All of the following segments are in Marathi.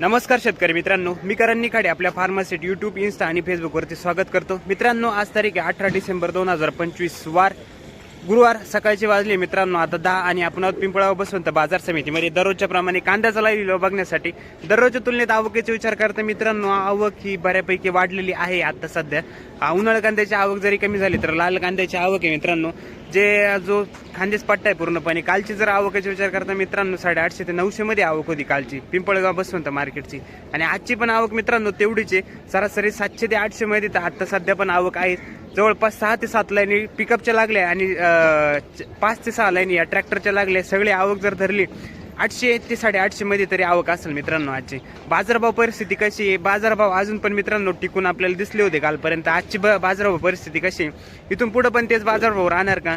नमस्कार शेतकरी मित्रांनो मी करण निखाडे आपल्या फार्मासिट यूट्यूब इन्स्टा आणि फेसबुकवरती स्वागत करतो. मित्रांनो आज तारीख आहे अठरा डिसेंबर दोन हजार पंचवीस वार गुरुवार सकाळचे वाजले मित्रांनो आता दहा आणि आपण आहोत पिंपळाव बसवंत बाजार समितीमध्ये. दररोजच्या प्रमाणे कांद्याचा लाईव्ह बघण्यासाठी दररोजच्या तुलनेत आवकेचा विचार करता मित्रांनो आवक ही बऱ्यापैकी वाढलेली आहे आता सध्या. उन्हाळ कांद्याची आवक जरी कमी झाली तर लाल कांद्याची आवक आहे मित्रांनो. जे जो खांदेच पट्टा आहे पूर्णपणे कालची जर आवकाचा विचार करता मित्रांनो साडेआठशे ते नऊशे मध्ये आवक होती कालची पिंपळगाव बसवंत मार्केटची. आणि आजची पण आवक मित्रांनो तेवढीच आहे. सरासरी सातशे ते आठशे मध्ये तर आता सध्या पण आवक आहे. जवळपास सहा ते सात लाईनी पिकअपच्या लागल्या आणि पाच ते सहा लाईनी या ट्रॅक्टरच्या लागल्या. सगळी आवक जर धरली आठशे ते साडेआठशे मध्ये तरी आवक असेल मित्रांनो आजची. बाजारभाव परिस्थिती कशी आहे? बाजारभाव अजून पण मित्रांनो टिकून आपल्याला दिसले होते कालपर्यंत. आजची ब- बाजारभाव परिस्थिती कशी आहे? इथून पुढे पण तेच बाजारभाव राहणार का?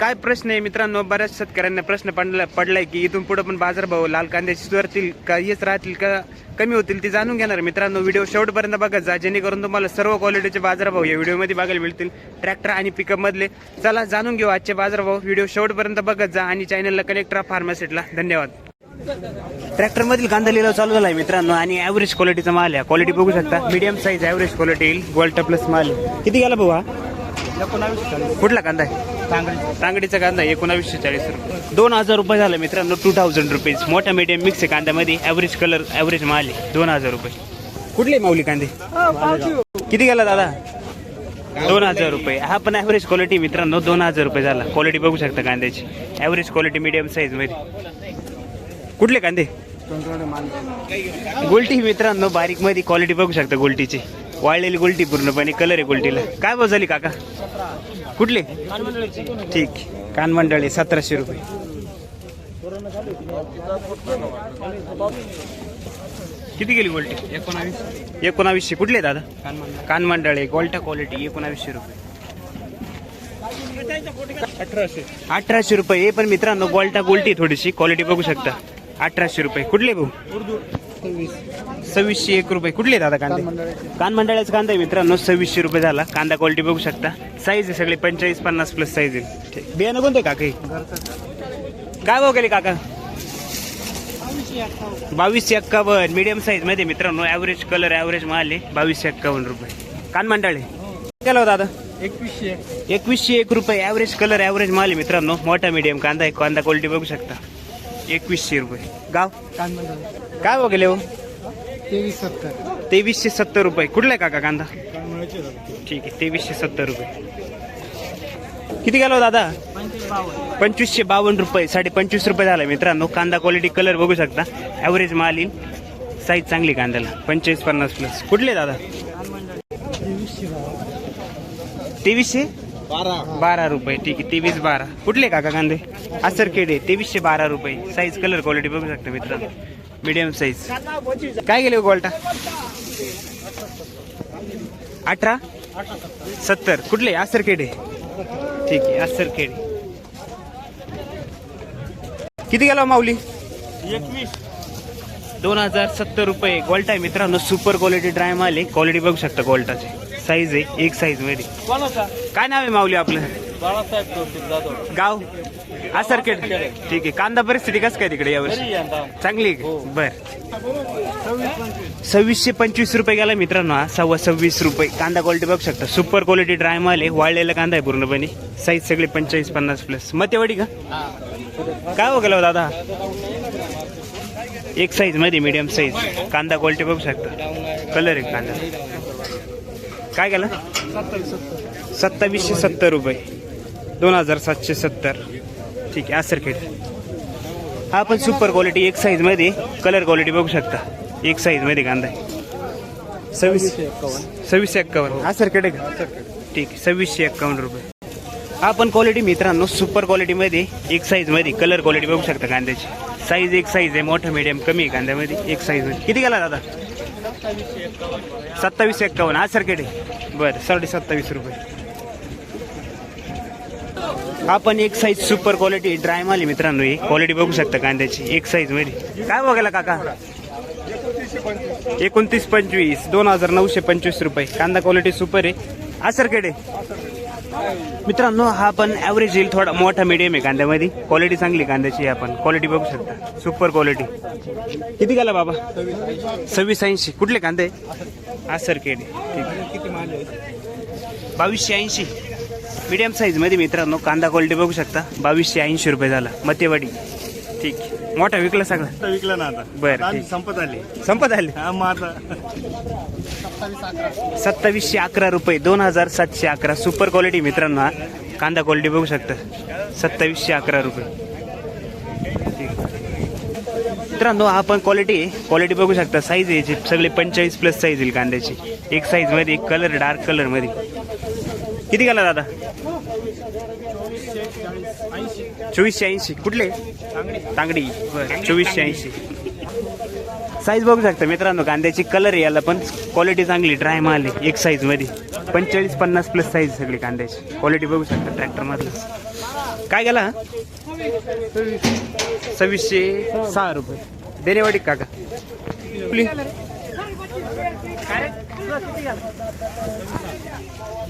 काय प्रश्न आहे मित्रांनो? बऱ्याच शेतकऱ्यांना प्रश्न पडला पडलाय की इथून पुढे पण बाजारभाव लाल कांद्याचे सुधारतील का हेच राहतील का कमी होतील ते जाणून घेणार मित्रांनो. व्हिडिओ शेवटपर्यंत बघत जा जेणेकरून तुम्हाला सर्व क्वालिटीचे बाजारभाव या व्हिडिओमध्ये बघायला मिळतील. ट्रॅक्टर आणि पिकअप मधले. चला जाणून घेऊ आजचे बाजारभाव व्हिडिओ शेवटपर्यंत बघत जा आणि चॅनलला कनेक्ट राहा फार्मासिटला धन्यवाद. ट्रॅक्टर मधील कांदा लिलाव चालू झालाय मित्रांनो आणि ॲव्हरेज क्वालिटीचा माल आहे. क्वालिटी बघू शकता. मीडियम साईज ॲव्हरेज क्वालिटी येईल. गोल्टा प्लस माल. आहे. किती गेला भाऊ हा कुठला कांदा आहे? तांगडीचा. कांदा आहे, एकोणावीसशे चाळीस रुपये. दोन हजार रुपये झाला मित्रांनो टू थाउजंड रुपीज मोठा मीडियम मिक्स आहे कांद्यामध्ये. ॲव्हरेज कलर ॲव्हरेज माल आहे. दोन हजार रुपये. कुठले माऊली कांदे? किती गेला दादा? दोन हजार रुपये. हा पण ॲव्हरेज क्वालिटी मित्रांनो. दोन हजार रुपये झाला. क्वालिटी बघू शकता कांद्याची. ॲव्हरेज क्वालिटी मीडियम साईजमध्ये. कुठले कांदे? गोल्टी मित्रांनो बारीकमध्ये क्वालिटी बघू शकता गोल्टीची. वाळलेली गोल्टी पूर्णपणे कलर आहे गोल्टीला. काय भाव झाली काका? कुठले? ठीक. कानमंडळी सतराशे रुपये. किती गेली गोल्टी? एकोणावीस एकोणावीसशे. कुठले दादा? कानमंडळे गोल्टा क्वालिटी एकोणावीसशे रुपये. अठराशे. अठराशे रुपये. हे पण मित्रांनो गोल्टा गोल्टी थोडीशी क्वालिटी बघू शकता. अठराशे रुपये. कुठले भाऊ? सव्वीस सव्वीसशे एक रुपये. कुठले दादा कांदे? कानमंडळाचा कांदा आहे मित्रांनो सव्वीसशे रुपये झाला. कांदा क्वालिटी बघू शकता. साईज आहे सगळे पंचेचाळीस पन्नास प्लस साईज आहे. ठीक. बियाणं कोणतं काका? काय भाव गेले काका? बावीसशे एक्कावन्न. मीडियम साईजमध्ये मित्रांनो ॲव्हरेज कलर ॲव्हरेज माल आहे. बावीसशे एक्कावन्न रुपये. कानमंडळ आहे. केलं दादा एकवीसशे एकवीसशे एक रुपये. ॲव्हरेज कलर ॲव्हरेज माल आहे मित्रांनो. मोठा मीडियम कांदा आहे. कांदा क्वालिटी बघू शकता. एकवीसशे रुपये गाव? काय भाव गेले हो? तेवीस सत्तर. तेवीसशे सत्तर रुपये. कुठला आहे काका कांदा? ठीक आहे तेवीसशे सत्तर रुपये. किती गेलो दादा? पंचवीसशे बावन्न रुपये. साडे पंचवीस रुपये झाला मित्रांनो. कांदा क्वालिटी कलर बघू शकता. ॲव्हरेज माल येईल. साईज चांगली कांद्याला. पंचेचाळीस पन्नास प्लस कुठले दादा? तेवीसशे? बारा. बारा रुपये ठीक आहे. तेवीस बारा. कुठले काका कांदे? आसर केडे तेवीसशे बारा रुपये. साईज कलर क्वालिटी बघू शकता मित्रांनो. मीडियम साईज काय गेले गोल्टा? अठरा? सत्तर. कुठले? आसर केडे. ठीक आहे आसर केडे. किती गेला माऊली? एकवीस. दोन हजार सत्तर रुपये. गोल्टा आहे मित्रांनो. सुपर क्वालिटी ड्राय माल आहे. क्वालिटी बघू शकता गोल्टाची. साईज आहे एक साईजमध्ये कोणाचा? काय नाव आहे माऊली आपलं? बाळासाहेब कौतिक जाधव. गाव? आसरखेड ठीक आहे. कांदा परिस्थिती कसं काय तिकडे यावर्षी? चांगली आहे का? बर. सव्वीसशे पंचवीस रुपये गेला मित्रांनो हा. सव्वा सव्वीस रुपये. कांदा क्वालिटी बघू शकता. सुपर क्वालिटी ड्राय माल आहे. वाळलेला कांदा आहे पूर्णपणे. साईज सगळी पंचेचाळीस पन्नास प्लस मतेवाडी का? काय हो गेला हो दादा? एक साईजमध्ये मीडियम साईज कांदा क्वालिटी बघू शकता. कलर आहे कांदा. काय गेला सत्तावीसशे सत्तर रुपये. दोन हजार सातशे सत्तर. ठीक आहे आसरखेड हा पण सुपर क्वालिटी एक साईजमध्ये कलर क्वालिटी बघू शकता. एक साईजमध्ये कांदा आहे. सव्वीस सव्वीसशे एक्कावन्न. आसरखेड आहे का? ठीक आहे सव्वीसशे एक्कावन्न रुपये. हा पण क्वालिटी मित्रांनो सुपर क्वालिटीमध्ये एक साईजमध्ये कलर क्वालिटी बघू शकता कांद्याची. साईज एक साईज आहे मोठं मीडियम कमी आहे कांद्यामध्ये. एक साईजमध्ये किती गेला दादा? सत्तावीस एक्कावन्न हा सरकेट आहे. बरं साडे सत्तावीस रुपये. हा पण एक साईज सुपर क्वालिटी ड्राय माल आहे मित्रांनो ही क्वालिटी बघू शकता कांद्याची एक साईजमध्ये. काय बघायला काका? एकोणतीस पंचवीस दोन हजार नऊशे पंचवीस रुपये. कांदा क्वालिटी सुपर आहे. हा मित्रांनो हा पण ॲव्हरेज येईल थोडा मोठा मीडियम आहे कांद्यामध्ये. क्वालिटी चांगली कांद्याची आपण. क्वालिटी बघू शकता. सुपर क्वालिटी किती गेला बाबा? सव्वीस ऐंशी. कुठले कांदे? हा सर केडे. ठीक बावीसशे ऐंशी. मीडियम साईजमध्ये मित्रांनो कांदा क्वालिटी बघू शकता. बावीसशे ऐंशी रुपये झाला. मतेवाडी. ठीक मोठा विकला सगळा? विकलं ना आता. बरं. संपत आली. संपत आले? हा मग आता. सत्तावीसशे अकरा रुपये दोन हजार सातशे अकरा. सुपर क्वालिटी मित्रांनो हा. कांदा क्वालिटी बघू शकता. सत्तावीसशे अकरा रुपये. मित्रांनो हा पण क्वालिटी क्वालिटी बघू शकता. साईज याची. सगळे पंचेचाळीस प्लस साईज येईल कांद्याची. एक साईजमध्ये एक कलर डार्क कलरमध्ये. किती गेला दादा? चोवीसशे ऐंशी. कुठले? तांगडी. बरं. चोवीसशे ऐंशी. साईज बघू शकता मित्रांनो कांद्याची कलर आहे याला पण क्वालिटी चांगली ड्राय माल आहे एक साईजमध्ये. पंचेचाळीस पन्नास प्लस साईज सगळी कांद्याची. क्वालिटी बघू शकता ट्रॅक्टर मधलं. काय गेला? सव्वीसशे सहा रुपये. देनेवाडी काका. प्लीज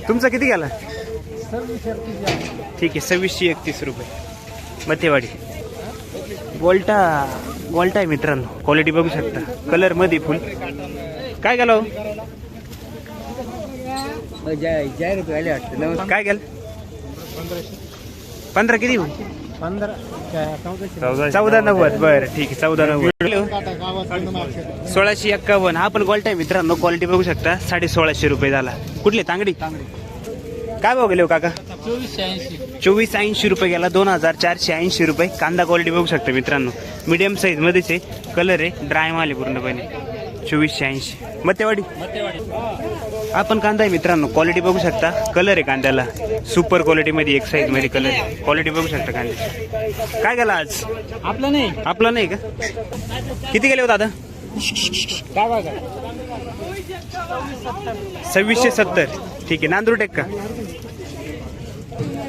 तुमचा किती गेला? ठीक आहे सव्वीसशे एकतीस रुपये. मथेवाडी. गोल्टा गोल्टा आहे मित्रांनो. क्वालिटी बघू शकता. कलरमध्ये फुल. काय गेलो? काय गेल? पंधरा किती चौदा नव्वद. बरं ठीक आहे. चौदा नव्वद. सोळाशे एक्कावन्न. हा पण गोल्टा आहे मित्रांनो. क्वालिटी बघू शकता. साडे सोळाशे रुपये झाला. कुठले? तांगडी. काय भाव गेले हो काका? चोवीस ऐंशी रुपये गेला दोन हजार चारशे ऐंशी रुपये. कांदा क्वालिटी बघू शकता मित्रांनो. मीडियम साईज मध्येच आहे कलर आहे ड्राय माल आहे पूर्णपणे. चोवीसशे ऐंशी. मतेवाडी आपण कांदा आहे मित्रांनो क्वालिटी बघू शकता. कलर आहे कांद्याला. सुपर क्वालिटीमध्ये एक साईजमध्ये कलर आहे. क्वालिटी बघू शकता कांद्याची काय गेला आज? आपलं नाही. आपला नाही का? किती गेले हो दादा? सव्वीसशे सत्तर. ठीक आहे. नांदूर टेक का?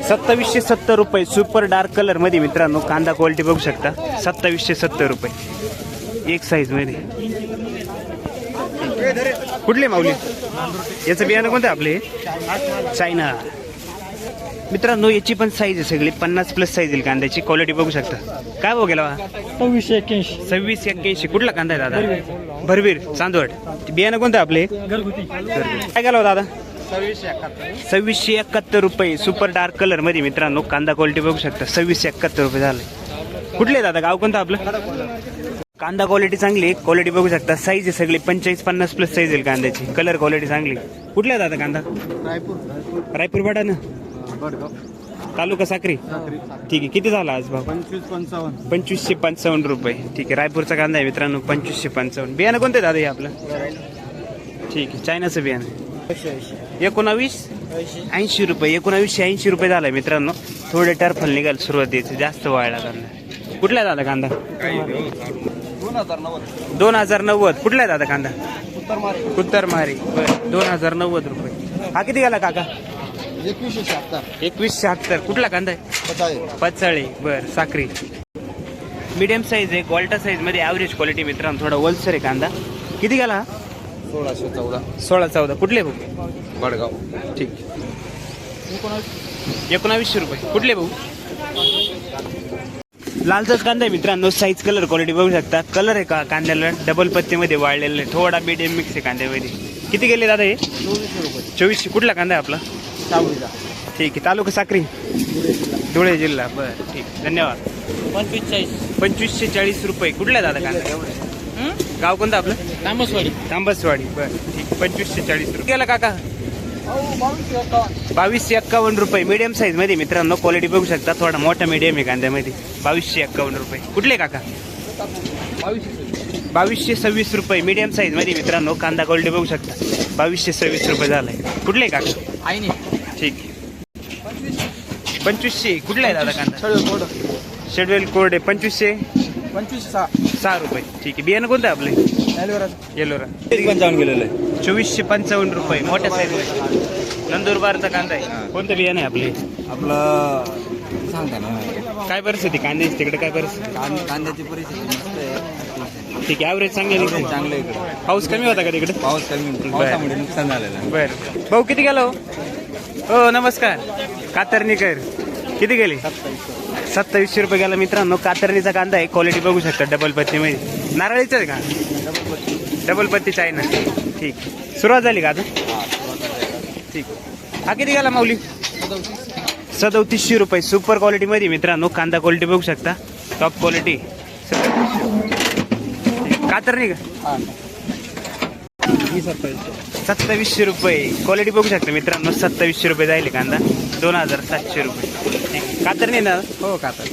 सत्तावीसशे सत्तर रुपये सुपर डार्क कलरमध्ये मित्रांनो कांदा क्वालिटी बघू शकता. सत्तावीसशे सत्तर रुपये. एक साईजमध्ये. कुठले माऊली? याचं बियाणं कोणतं आपले? चायना. मित्रांनो याची पण साईज आहे सगळी. पन्नास प्लस साईज येईल कांद्याची. क्वालिटी बघू शकता. काय भाव गेला? सव्वीसशे एक्क्याऐंशी. सव्वीस एक्क्याऐंशी. कुठला कांदा आहे दादा? भरवीर. चांदवड. बियाणं कोणतं आपले? काय गेला दादा? सव्वीसशे एकाहत्तर. सव्वीसशे एकाहत्तर रुपये. सुपर डार्क कलरमध्ये मित्रांनो कांदा क्वालिटी बघू शकता. सव्वीसशे एकाहत्तर रुपये झाले. कुठले दादा गाव कोणतं आपलं? कांदा क्वालिटी चांगली क्वालिटी बघू शकता. साईज आहे सगळी. पंचेचाळीस पन्नास प्लस साईज येईल कांद्याची. कलर क्वालिटी चांगली कुठल्या दादा कांदा? रायपूर. रायपूर बाडा ना तालुका साक्री? ठीक आहे. किती झाला आज भाव? पंचवीस पंचावन्न. पंचवीसशे पंचावन्न रुपये. ठीक आहे. रायपूरचा कांदा आहे मित्रांनो. पंचवीसशे पंचावन्न. बियाणं कोणतं दादा हे आपलं? ठीक आहे. चायनाचं बियाणं एकोणावीस? ऐंशी. रुपये एकोणावीसशे ऐंशी रुपये झालाय मित्रांनो. थोडे टर्फल निघाल सुरुवातीचे जास्त व्हायला कांदा. कुठला दादा कांदा? दोन हजार नव्वद. कुठला दादा कांदा? उत्तर मारी बरं दोन हजार नव्वद रुपये. हा किती गेला काका? एकवीसशे शहात्तर. एकवीस शहात्तर. कुठला कांदा आहे? पचाळे. बर साखरी. मीडियम साईज आहे क्वालिटा साईजमध्ये ॲव्हरेज क्वालिटी मित्रांनो थोडा वलसर आहे कांदा. किती गेला सोळाशे चौदा. सोळा चौदा. कुठले भाऊ? बडगाव. ठीक. एकोणावीसशे रुपये. कुठले भाऊ? लालचाच कांदा आहे मित्रांनो साईज कलर क्वालिटी बघू शकता. कलर आहे का? कांद्याला डबल पत्तीमध्ये वाळलेलं आहे. थोडा मीडियम मिक्स आहे कांद्यामध्ये. किती गेले दादा हे? चोवीसशे रुपये. चोवीसशे. कुठला कांदा आहे आपला? सावळीला ठीक आहे. तालुका साक्री? धुळे जिल्हा. बरं ठीक. धन्यवाद. पंचवीस चाळीस. पंचवीसशे चाळीस रुपये. कुठला आहे दादा कांदा? गाव कोणतं आपलं? तांबसवाडी. तांबसवाडी बरं. ठीक पंचवीसशे चाळीस रुपये. गेला काका? बावीसशे एक्कावन्न रुपये. मीडियम साईजमध्ये मित्रांनो क्वालिटी बघू शकता. थोडा मोठा मीडियम आहे कांद्यामध्ये. बावीसशे एक्कावन्न रुपये. कुठले काका? बावीसशे बावीसशे सव्वीस रुपये. मीडियम साईजमध्ये मित्रांनो कांदा क्वालिटी बघू शकता. बावीसशे सव्वीस रुपये झालाय. कुठले काका? आईने. ठीक पंचवीसशे. कुठला आहे दादा कांदा? शेड्युल कोरडे पंचवीसशे? पंचवीस सहा. सहा रुपये. ठीक आहे. बियाणं कोणतं आहे आपले? ॲलोवेरा येलोरा पंचावन्न गेलेलं? आहे चोवीसशे पंचावन्न रुपये. मोठ्या साईज नंदुरबारचा कांदा आहे. कोणतं बियाणं आहे आपले? आपलं सांगता ना काय परिस्थिती? कांद्याची तिकडे काय परिस्थिती? कांद्याची परिस्थिती मस्त आहे. ठीक आहे. ॲव्हरेज चांगली निघते चांगलं आहे पाऊस कमी होता का तिकडे? पाऊस कमी बरं. पावसामुळे नुकसान झालेलं आहे. बर. भाऊ किती गेला हो? हो नमस्कार. कातरणीकर किती गेले? सत्तावीसशे रुपये गेला मित्रांनो कातरणीचा कांदा आहे. क्वालिटी बघू शकता डबल पत्तीमध्ये नारळीचं आहे का? डबल पत्तीचा आहे ना. ठीक. सुरुवात झाली का आता? ठीक. हा किती गेला माऊली? सदोतीसशे रुपये. सुपर क्वालिटीमध्ये मित्रांनो कांदा क्वालिटी बघू शकता. टॉप क्वालिटी कातरणी का? सत्तावीसशे रुपये. क्वालिटी बघू शकता मित्रांनो सत्तावीसशे रुपये जाईल कांदा. दोन हजार सातशे रुपये. ठीक. कातरणी ना? हो का आता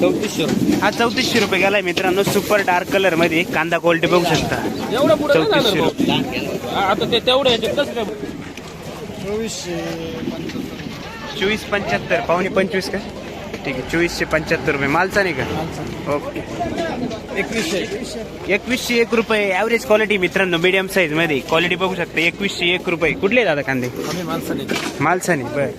चौतीसशे हा चौतीसशे रुपये गेलाय मित्रांनो. सुपर डार्क कलरमध्ये कांदा क्वालिटी बघू शकता. एवढं पुढे नाही चौतीसशे जाणार रुपये. भाऊ. आता ते तेवढे ह्याच्यात कसं काय? चोवीस पंच्याहत्तर. पावणे पंचवीस का? ठीक आहे चोवीसशे पंच्याहत्तर रुपये. मालचा नाही का? ओके. एकवीसशे. एकवीसशे एक रुपये ॲव्हरेज क्वालिटी मित्रांनो मीडियम साईजमध्ये. क्वालिटी बघू शकता एकवीसशे एक रुपये. कुठले दादा कांदे? आम्ही माणसाने मालसाने बर.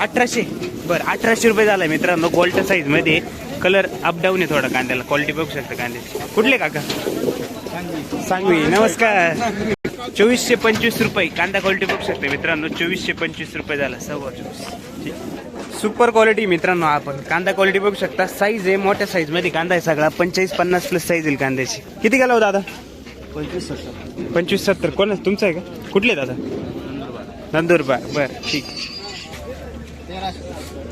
अठराशे. बर अठराशे रुपये झालाय मित्रांनो गोल्ड साईजमध्ये. कलर अपडाऊन आहे थोडा कांद्याला. क्वालिटी बघू शकता कांद्याची कुठले काका? सांगवी. नमस्कार. चोवीसशे पंचवीस रुपये. कांदा क्वालिटी बघू शकता मित्रांनो. चोवीसशे पंचवीस रुपये झाला. सव्वा चोवीस. ठीक. सुपर क्वालिटी मित्रांनो आपण. कांदा क्वालिटी बघू शकता. साईज आहे मोठ्या साईजमध्ये कांदा आहे सगळा. पंचेचाळीस पन्नास प्लस साईज येईल कांद्याची. किती गेला हो दादा? पंचवीस सत्तर. पंचवीस सत्तर. कोण? तुमचं आहे का? कुठले दादा? नंदुरबार. बर ठीक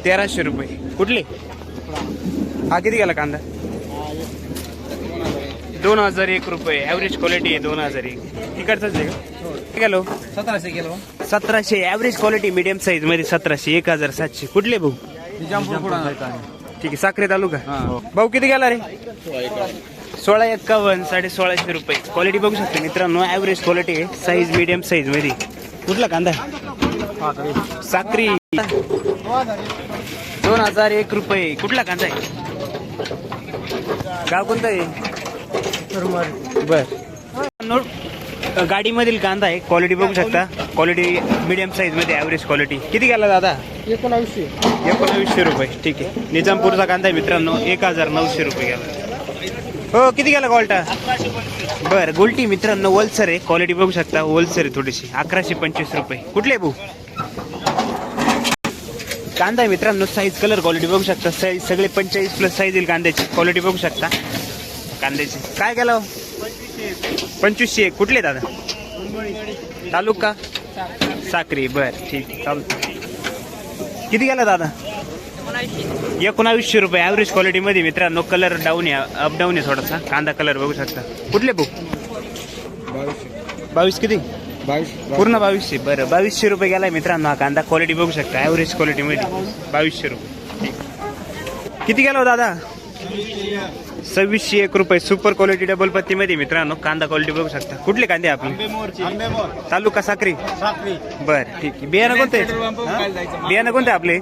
तेराशे रुपये. कुठले? हा किती गेला कांदा? दोन हजार एक रुपये. ॲव्हरेज क्वालिटी आहे दोन हजार एक. तिकडचाच आहे का? गेलो? सतराशे किलो सतराशे. ॲव्हरेज क्वालिटी मीडियम साईजमध्ये सतराशे एक हजार सातशे. कुठले भाऊ? ठीक आहे साखरे तालुका. हा. भाऊ किती गेला रे? सोळा एक्कावन्न साडे सोळाशे रुपये. क्वालिटी बघू शकता मित्रांनो ॲव्हरेज क्वालिटी आहे. साईज मीडियम साईजमध्ये. कुठला कांदा? साक्री. दोन हजार एक रुपये. कुठला कांदा आहे? गाव कोणतं आहे? बर. गाडीमधील कांदा आहे. क्वालिटी बघू शकता. क्वालिटी मीडियम साईजमध्ये ॲव्हरेज क्वालिटी किती गेला दादा? एकोणावीसशे एकोणावीसशे रुपये. ठीक आहे. निजामपूरचा कांदा आहे मित्रांनो. एक हजार नऊशे रुपये गेला. हो किती गेला गोल्टा बर गोल्टी मित्रांनो वलसर आहे. क्वालिटी बघू शकता. वलसर आहे थोडीशी. अकराशे पंचवीस रुपये. कुठले भाऊ? कांदा आहे मित्रांनो साईज कलर क्वालिटी बघू शकता. साईज सगळे पंचेचाळीस प्लस साईज येईल कांद्याची. क्वालिटी बघू शकता. कांद्याची. काय गेला पंचवीसशे एक. कुठले दादा? तालुका? साक्री. बर ठीक चालू किती गेला दादा? एकोणावीसशे रुपये. ॲव्हरेज क्वालिटीमध्ये मित्रांनो कलर डाऊन आहे. अपडाऊन आहे थोडासा. कांदा कलर बघू शकता. कुठले बुक बावीस किती? बावीस पूर्ण बावीसशे. बरं बावीसशे रुपये गेलाय मित्रांनो हा कांदा. क्वालिटी बघू शकता. ॲव्हरेज क्वालिटीमध्ये बावीसशे रुपये. किती गेला हो दादा? सव्वीसशे एक रुपये. सुपर क्वालिटी डबल पत्तीमध्ये मित्रांनो कांदा क्वालिटी बघू शकता. कुठले कांदे आपले? तालुका साक्री? बर ठीक आहे. बियाणं कोणते? बियाणं कोणते आपले?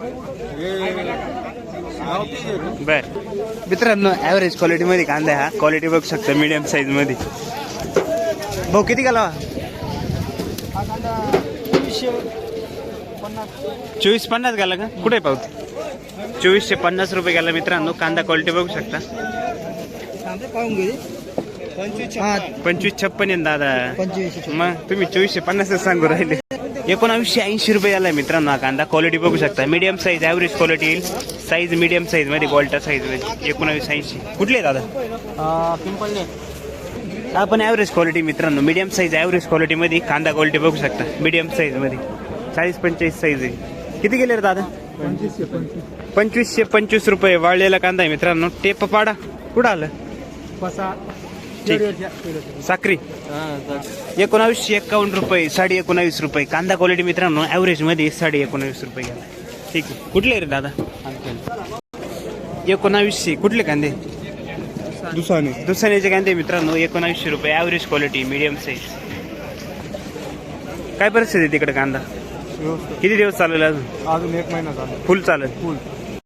बर. मित्रांनो ॲव्हरेज क्वालिटीमध्ये कांदा हा. क्वालिटी बघू शकता मीडियम साईजमध्ये भाऊ किती गेला? चोवीस पन्नास गेला का? कुठे पाहतो चोवीसशे पन्नास रुपये गेला मित्रांनो. कांदा क्वालिटी बघू शकता. पंचवीस छप्पन. दादा. मग तुम्ही चोवीसशे पन्नासच सांगू राहिले. एकोणावीसशे ऐंशी रुपये आलाय मित्रांनो हा कांदा. क्वालिटी बघू शकता. मीडियम साईज ॲव्हरेज क्वालिटी येईल. साईज मीडियम साईजमध्ये गोल्टा साईजमध्ये. एकोणावीस ऐंशी. कुठले दादा? पिंपळने. आपण ॲव्हरेज क्वालिटी मित्रांनो? मीडियम साईज ॲव्हरेज क्वालिटीमध्ये कांदा क्वालिटी बघू शकता. मीडियम साईजमध्ये चाळीस पंचेचाळीस साईज आहे. किती गेले रे दादा? पंचवीसशे पंचवीस रुपये वाळलेला कांदा आहे मित्रांनो. टेप पाडा. कुठं आलं? ठीक. साक्री एकोणावीसशे एकावन्न रुपये साडे एकोणावीस रुपये. कांदा क्वालिटी मित्रांनो ॲव्हरेजमध्ये साडे एकोणावीस रुपये गेला. ठीक आहे. कुठले रे दादा? एकोणावीसशे. कुठले कांदे? दुसाने दुसऱ्याचे कांदे मित्रांनो एकोणावीसशे रुपये ॲव्हरेज क्वालिटी मीडियम साईज काय परिस्थिती आहे तिकडे कांदा? किती दिवस चालेल अजून? अजून एक महिना झाला. फुल चालेल. फुल